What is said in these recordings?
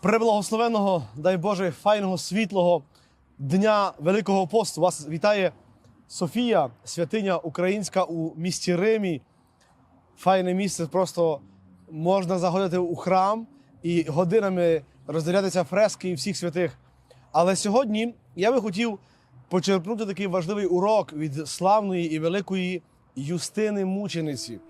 Преблагословеного, дай Боже, файного, світлого дня Великого посту. Вас вітає Софія, святиня українська у місті Римі. Файне місце, просто можна заходити у храм і годинами роздивлятися фрески всіх святих. Але сьогодні я би хотів почерпнути такий важливий урок від славної і великої Юстини мучениці.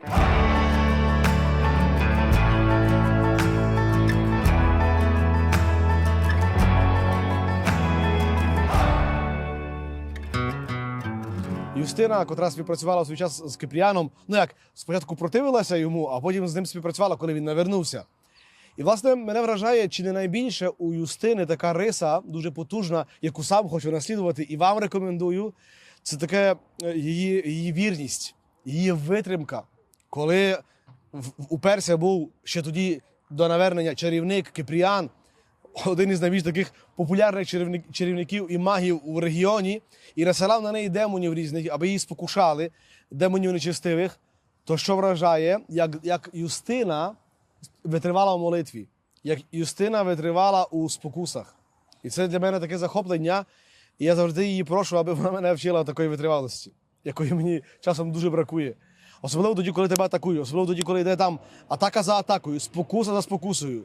Юстина, котра співпрацювала в свій час з Кипріаном, ну як спочатку противилася йому, а потім з ним співпрацювала, коли він навернувся. І, власне, мене вражає, чи не найбільше у Юстини така риса, дуже потужна, яку сам хочу наслідувати, і вам рекомендую. Це таке е, її, її вірність, її витримка. Коли у Персія був ще тоді до навернення чарівник Кипріан, один із найбільш таких популярних чарівників і магів у регіоні, і насилав на неї демонів різних, аби її спокушали, демонів нечистивих. То що вражає, як, як Юстина витривала в молитві, як Юстина витривала у спокусах. І це для мене таке захоплення. І я завжди її прошу, аби вона мене вчила такої витривалості, якої мені часом дуже бракує. Особливо тоді, коли тебе атакують, особливо тоді, коли йде там атака за атакою, спокуса за спокусою.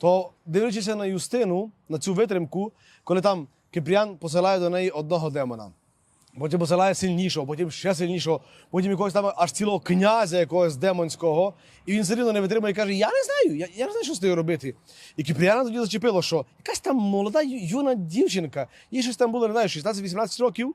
То дивлячись на Юстину, на цю витримку, коли там Кипріан посилає до неї одного демона, потім посилає сильнішого, потім ще сильнішого, потім якогось там аж цілого князя якогось демонського, і він все рівно не витримує і каже: Я не знаю, я, я не знаю, що з нею робити. І Кипріана тоді зачепило, що якась там молода юна дівчинка, їй щось там було, не знаю, 16-18 років,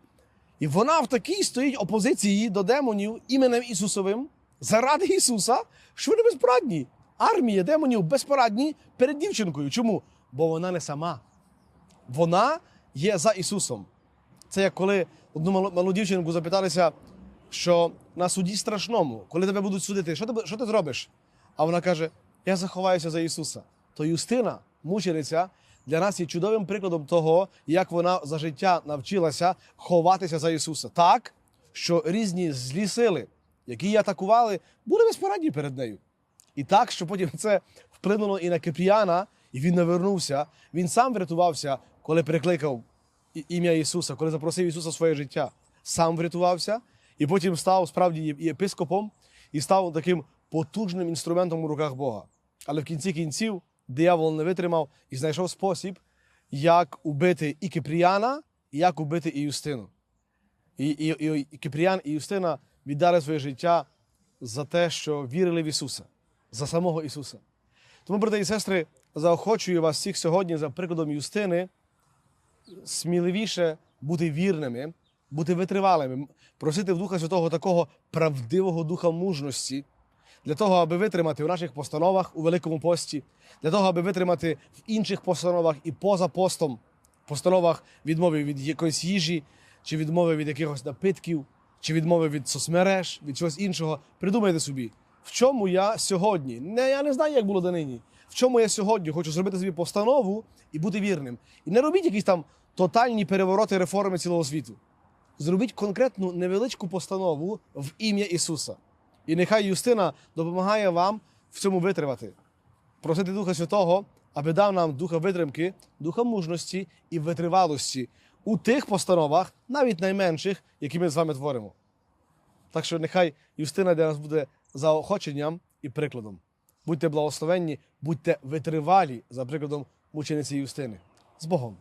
і вона в такій стоїть опозиції до демонів іменем Ісусовим заради Ісуса, що вони безпорадні. Армія демонів безпорадні перед дівчинкою. Чому? Бо вона не сама. Вона є за Ісусом. Це як коли одну малу, дівчинку запиталися, що на суді страшному, коли тебе будуть судити, що ти, що ти зробиш? А вона каже: Я заховаюся за Ісуса. То Юстина, мучениця, для нас є чудовим прикладом того, як вона за життя навчилася ховатися за Ісуса. Так, що різні злі сили, які її атакували, були безпорадні перед нею. І так, що потім це вплинуло і на Кипріана, і він навернувся. Він сам врятувався, коли прикликав ім'я Ісуса, коли запросив Ісуса в своє життя. Сам врятувався, і потім став справді єпископом і став таким потужним інструментом у руках Бога. Але в кінці кінців диявол не витримав і знайшов спосіб, як убити і Кипріана, і як убити і Юстину. І, і, і, і Кипріан і Юстина віддали своє життя за те, що вірили в Ісуса, за самого Ісуса. Тому, брати і сестри, заохочую вас всіх сьогодні за прикладом Юстини сміливіше бути вірними, бути витривалими, просити в Духа Святого такого правдивого духа мужності, для того, аби витримати в наших постановах у Великому пості, для того, аби витримати в інших постановах і поза постом, постановах відмови від якоїсь їжі, чи відмови від якихось напитків, чи відмови від соцмереж, від чогось іншого. Придумайте собі, в чому я сьогодні, не, я не знаю, як було донині, в чому я сьогодні хочу зробити собі постанову і бути вірним. І не робіть якісь там тотальні перевороти реформи цілого світу. Зробіть конкретну невеличку постанову в ім'я Ісуса. І нехай Юстина допомагає вам в цьому витримати. Просити Духа Святого, аби дав нам духа витримки, духа мужності і витривалості у тих постановах, навіть найменших, які ми з вами творимо. Так що нехай Юстина для нас буде заохоченням і прикладом. Будьте благословенні, будьте витривалі за прикладом мучениці Юстини. З Богом!